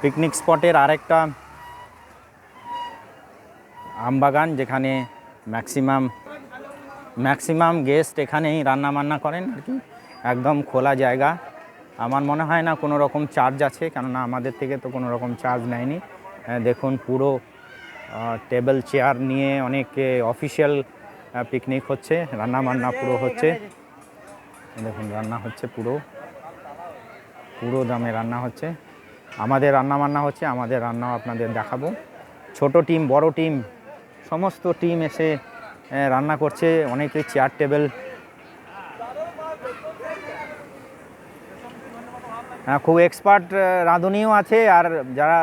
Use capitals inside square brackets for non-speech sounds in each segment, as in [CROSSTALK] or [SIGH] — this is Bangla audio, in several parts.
পিকনিক স্পটের আরেকটা আমবাগান যেখানে ম্যাক্সিমাম ম্যাক্সিমাম গেস্ট এখানেই রান্না বান্না করেন আর কি। একদম খোলা জায়গা। আমার মনে হয় না কোনো রকম চার্জ আছে, কেননা আমাদের থেকে তো কোনো রকম চার্জ নেয়নি। দেখুন পুরো টেবিল চেয়ার নিয়ে অনেক অফিসিয়াল পিকনিক হচ্ছে রান্না বান্না পুরো হচ্ছে। দেখুন রান্না হচ্ছে পুরো। পুরো দামে রান্না হচ্ছে। আমাদের রান্না বান্না হচ্ছে আমাদের রান্নাও আপনাদের দেখাবো। ছোট টিম বড় টিম সমস্ত টিম এসে রান্না করছে অনেকে চেয়ার টেবিল হ্যাঁ খুব এক্সপার্ট রাঁধুনিও আছে আর যারা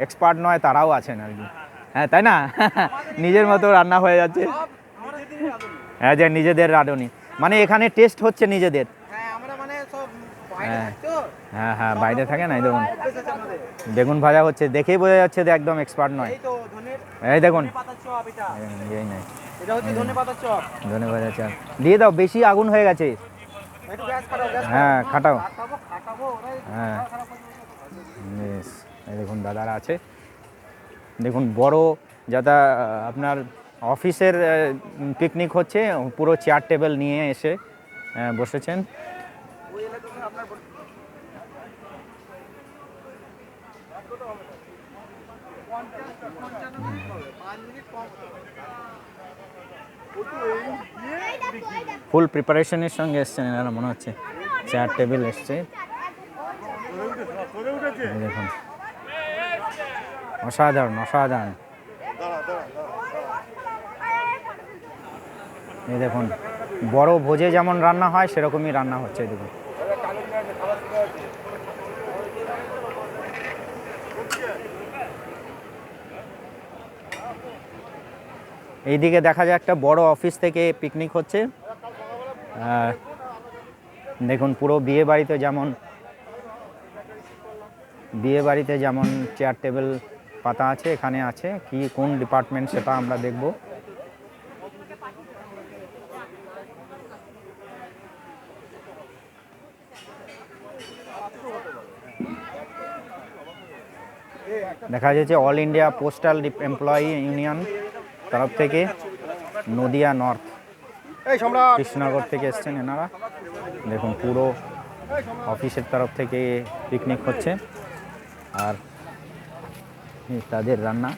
এক্সপার্ট নয় তারাও আছেন আর কি। হ্যাঁ তাই না? [LAUGHS] নিজের মতো রান্না হয়ে যাচ্ছে। হ্যাঁ যে নিজেদের রাঁধুনি। মানে এখানে টেস্ট হচ্ছে নিজেদের। হ্যাঁ হ্যাঁ। হ্যাঁ বাইরে থাকে না এই দেখুন। বেগুন ভাজা হচ্ছে দেখেই বোঝা যাচ্ছে যে একদম এক্সপার্ট নয়। এই দেখুন। এই নাই। ধনে পাতার চপ। দিয়ে দাও বেশি আগুন হয়ে গেছে। হ্যাঁ খাটাও। হ্যাঁ। এই দেখুন দাদারা আছে। দেখুন বড় যারা আপনার অফিসের পিকনিক হচ্ছে পুরো চেয়ার টেবিল নিয়ে এসে বসেছেন। ফুল প্রিপারেশনের সঙ্গে এসছেন এনারা, মনে হচ্ছে। চেয়ার টেবিল এসছে। দেখুন। অসাধারণ অসাধারণ। এই দেখুন, বড় ভোজে যেমন রান্না হয়, সেরকমই রান্না হচ্ছে দেখুন এইদিকে দেখা যায় একটা বড় অফিস থেকে পিকনিক হচ্ছে। দেখুন, পুরো বিয়ে বাড়িতে যেমন, বিয়ে বাড়িতে যেমন চেয়ার টেবিল পাতা আছে, এখানে আছে। কি, কোন ডিপার্টমেন্ট সেটা আমরা দেখব। দেখা যাচ্ছে all India postal employee union তরফ থেকে নদিয়া নর্থ কৃষ্ণনগর থেকে এসছেন এনারা। দেখুন পুরো অফিসের তরফ থেকে পিকনিক হচ্ছে। আর তাদের রান্না।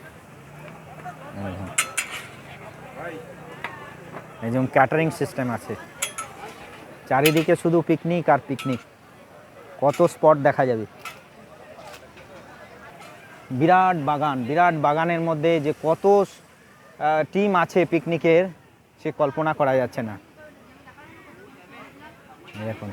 এই যেমন ক্যাটারিং সিস্টেম আছে। চারিদিকে শুধু পিকনিক আর পিকনিক কত স্পট দেখা যাবে? বিরাট বাগান বিরাট বাগানের মধ্যে যে কত টিম আছে পিকনিকের, সে কল্পনা করা যাচ্ছে না। দেখুন।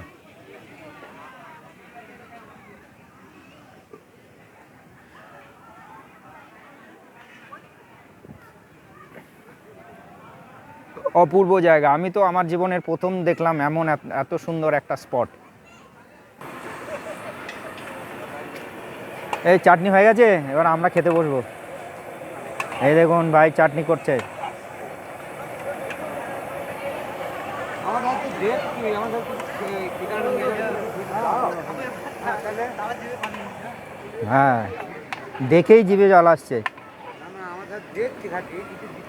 অপূর্ব জায়গা। আমি তো আমার জীবনের প্রথম দেখলাম এমন এত সুন্দর একটা স্পট। এই চাটনি হয়ে গেছে? এবার আমরা খেতে বসবো। এই দেখুন ভাই চাটনি করছে। হ্যাঁ দেখেই জিভে জল আসছে।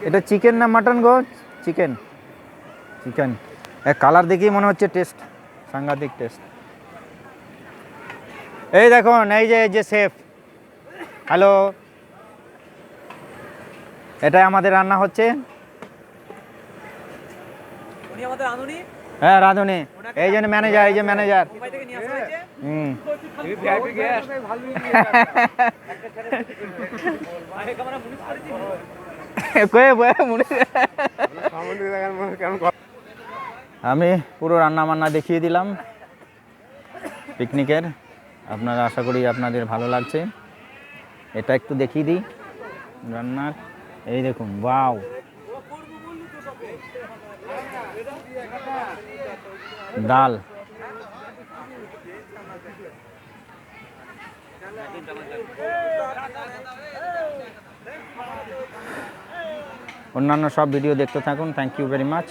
এটা চিকেন না মাটন গো? চিকেন। চিকেন। কালার দেখেই মনে হচ্ছে টেস্ট সাংঘাতিক টেস্ট এই দেখুন এই যে এই যে শেফ হ্যালো এটাই আমাদের রান্না হচ্ছে। হ্যাঁ রাঁধুনি। এই যে ম্যানেজার এই যে ম্যানেজার হুম। আমি পুরো রান্না বান্না দেখিয়ে দিলাম পিকনিকের আপনারা আশা করি আপনাদের ভালো লাগছে। এটা একটু দেখিয়ে দিই। রান্নার এই দেখুন বাউ ডাল। অন্যান্য সব ভিডিও দেখতে থাকুন থ্যাংক ইউ ভেরি মাচ